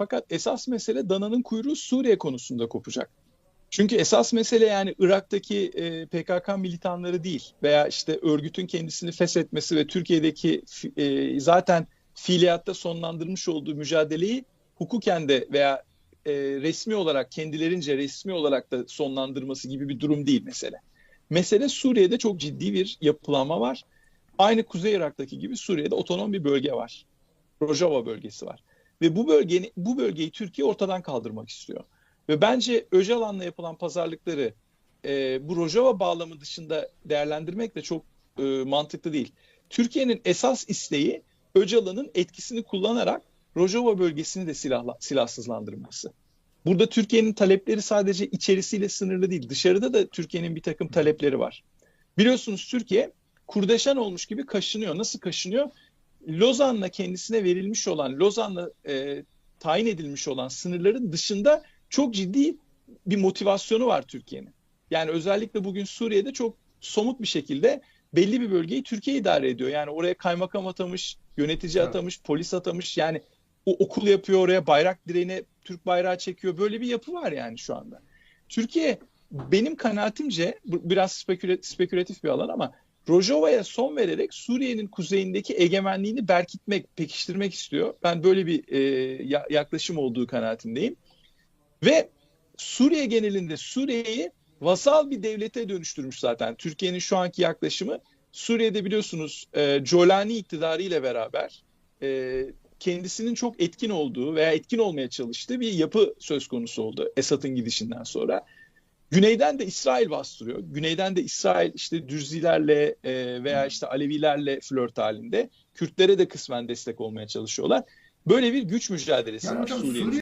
Fakat esas mesele dananın kuyruğu Suriye konusunda kopacak. Çünkü esas mesele yani Irak'taki e, PKK militanları değil veya işte örgütün kendisini feshetmesi ve Türkiye'deki e, zaten fiiliyatta sonlandırmış olduğu mücadeleyi hukuken de veya e, resmi olarak kendilerince resmi olarak da sonlandırması gibi bir durum değil mesele. Mesele Suriye'de çok ciddi bir yapılanma var. Aynı Kuzey Irak'taki gibi Suriye'de otonom bir bölge var. Rojava bölgesi var. Ve bu bölgeyi, bu bölgeyi Türkiye ortadan kaldırmak istiyor. Ve bence Öcalan'la yapılan pazarlıkları e, bu Rojava bağlamı dışında değerlendirmek de çok e, mantıklı değil. Türkiye'nin esas isteği Öcalan'ın etkisini kullanarak Rojava bölgesini de silahla, silahsızlandırması. Burada Türkiye'nin talepleri sadece içerisiyle sınırlı değil. Dışarıda da Türkiye'nin bir takım talepleri var. Biliyorsunuz Türkiye kurdeşen olmuş gibi kaşınıyor. Nasıl kaşınıyor? Lozan'la kendisine verilmiş olan, Lozan'la e, tayin edilmiş olan sınırların dışında çok ciddi bir motivasyonu var Türkiye'nin. Yani özellikle bugün Suriye'de çok somut bir şekilde belli bir bölgeyi Türkiye idare ediyor. Yani oraya kaymakam atamış, yönetici atamış, polis atamış. Yani o okul yapıyor oraya bayrak direğine Türk bayrağı çekiyor. Böyle bir yapı var yani şu anda. Türkiye benim kanaatimce biraz spekülatif bir alan ama Rojava'ya son vererek Suriye'nin kuzeyindeki egemenliğini berkitmek, pekiştirmek istiyor. Ben böyle bir e, yaklaşım olduğu kanaatindeyim. Ve Suriye genelinde Suriye'yi vasal bir devlete dönüştürmüş zaten. Türkiye'nin şu anki yaklaşımı Suriye'de biliyorsunuz e, Colani iktidarı ile beraber e, kendisinin çok etkin olduğu veya etkin olmaya çalıştığı bir yapı söz konusu oldu Esad'ın gidişinden sonra. Güneyden de İsrail bastırıyor. Güneyden de İsrail işte Dürzilerle e, veya işte Alevilerle flört halinde. Kürtlere de kısmen destek olmaya çalışıyorlar. Böyle bir güç mücadelesi yani var Suriye'nin. Suriye